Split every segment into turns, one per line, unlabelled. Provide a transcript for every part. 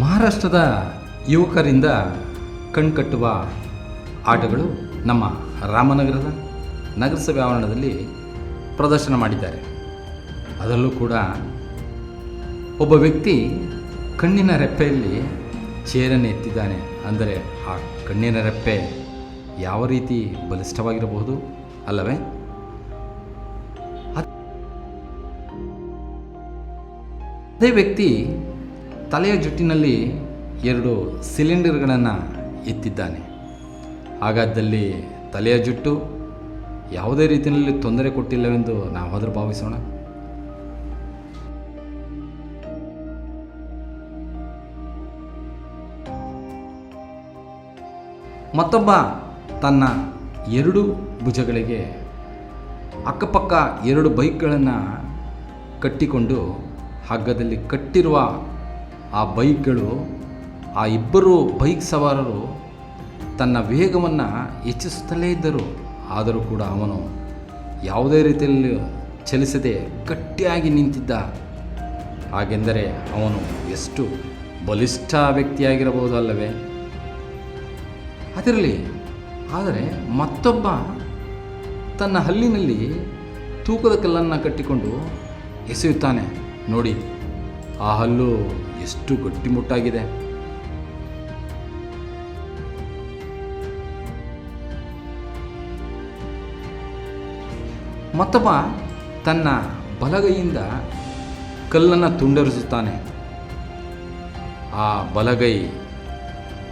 ಮಹಾರಾಷ್ಟ್ರದ ಯುವಕರಿಂದ ಕಣ್ಕಟ್ಟುವ ಆಟಗಳು ನಮ್ಮ ರಾಮನಗರದ ನಗರಸಭೆ ಆವರಣದಲ್ಲಿ ಪ್ರದರ್ಶನ ಮಾಡಿದ್ದಾರೆ. ಅದರಲ್ಲೂ ಕೂಡ ಒಬ್ಬ ವ್ಯಕ್ತಿ ಕಣ್ಣಿನ ರೆಪ್ಪೆಯಲ್ಲಿ ಚೇರನ್ನು ಎತ್ತಿದ್ದಾನೆ. ಅಂದರೆ ಆ ಕಣ್ಣಿನ ರೆಪ್ಪೆ ಯಾವ ರೀತಿ ಬಲಿಷ್ಠವಾಗಿರಬಹುದು ಅಲ್ಲವೇ? ಅದೇ ವ್ಯಕ್ತಿ ತಲೆಯ ಜುಟ್ಟಿನಲ್ಲಿ ಎರಡು ಸಿಲಿಂಡರ್ಗಳನ್ನು ಎತ್ತಿದ್ದಾನೆ. ಹಾಗಾದಲ್ಲಿ ತಲೆಯ ಜುಟ್ಟು ಯಾವುದೇ ರೀತಿಯಲ್ಲಿ ತೊಂದರೆ ಕೊಟ್ಟಿಲ್ಲವೆಂದು ನಾವಾದರೂ ಭಾವಿಸೋಣ. ಮತ್ತೊಬ್ಬ ತನ್ನ ಎರಡು ಭುಜಗಳಿಗೆ ಅಕ್ಕಪಕ್ಕ ಎರಡು ಬೈಕ್ಗಳನ್ನು ಕಟ್ಟಿಕೊಂಡು ಹಗ್ಗದಲ್ಲಿ ಕಟ್ಟಿರುವ ಆ ಬೈಕ್ಗಳು, ಆ ಇಬ್ಬರು ಬೈಕ್ ಸವಾರರು ತನ್ನ ವೇಗವನ್ನು ಹೆಚ್ಚಿಸುತ್ತಲೇ ಇದ್ದರು. ಆದರೂ ಕೂಡ ಅವನು ಯಾವುದೇ ರೀತಿಯಲ್ಲಿ ಚಲಿಸದೆ ಗಟ್ಟಿಯಾಗಿ ನಿಂತಿದ್ದ. ಹಾಗೆಂದರೆ ಅವನು ಎಷ್ಟು ಬಲಿಷ್ಠ ವ್ಯಕ್ತಿಯಾಗಿರಬಹುದು ಅಲ್ಲವೇ? ಅದಿರಲಿ, ಆದರೆ ಮತ್ತೊಬ್ಬ ತನ್ನ ಹಲ್ಲಿನಲ್ಲಿ ತೂಕದ ಕಲ್ಲನ್ನು ಕಟ್ಟಿಕೊಂಡು ಎಸೆಯುತ್ತಾನೆ. ನೋಡಿ ಆ ಹಲ್ಲು ಎಷ್ಟು ಗಟ್ಟಿಮುಟ್ಟಾಗಿದೆ. ಮತ್ತೊಬ್ಬ ತನ್ನ ಬಲಗೈಯಿಂದ ಕಲ್ಲನ್ನು ತುಂಡರಿಸುತ್ತಾನೆ. ಆ ಬಲಗೈ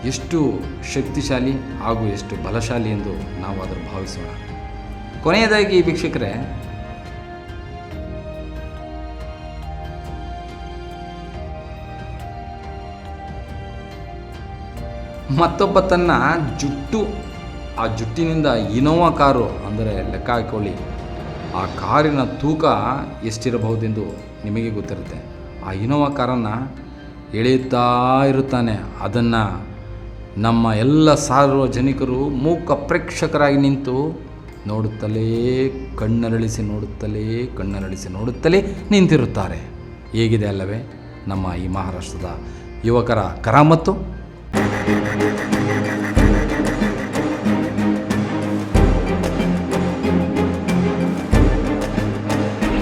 ಎಷ್ಟು ಶಕ್ತಿಶಾಲಿ ಹಾಗೂ ಎಷ್ಟು ಬಲಶಾಲಿ ಎಂದು ನಾವು ಅದನ್ನು ಭಾವಿಸೋಣ. ಕೊನೆಯದಾಗಿ ವೀಕ್ಷಕರೇ ಮತ್ತೊಬ್ಬ ತನ್ನ ಜುಟ್ಟು, ಆ ಜುಟ್ಟಿನಿಂದ ಇನೋವಾ ಕಾರು ಅಂದರೆ ಲೆಕ್ಕ ಹಾಕೊಳ್ಳಿ ಆ ಕಾರಿನ ತೂಕ ಎಷ್ಟಿರಬಹುದೆಂದು ನಿಮಗೆ ಗೊತ್ತಿರುತ್ತೆ. ಆ ಇನೋವಾ ಕಾರನ್ನು ಎಳೆಯುತ್ತಾ ಇರುತ್ತಾನೆ. ಅದನ್ನು ನಮ್ಮ ಎಲ್ಲ ಸಾರ್ವಜನಿಕರು, ಮೂಕ ಪ್ರೇಕ್ಷಕರಾಗಿ ನಿಂತು ನೋಡುತ್ತಲೇ, ಕಣ್ಣರಳಿಸಿ ನೋಡುತ್ತಲೇ ಕಣ್ಣರಳಿಸಿ ನೋಡುತ್ತಲೇ ನಿಂತಿರುತ್ತಾರೆ. ಹೇಗಿದೆ ಅಲ್ಲವೇ? ನಮ್ಮ ಈ ಮಹಾರಾಷ್ಟ್ರದ ಯುವಕರ ಕರಾಮತ್ತು? Thank you.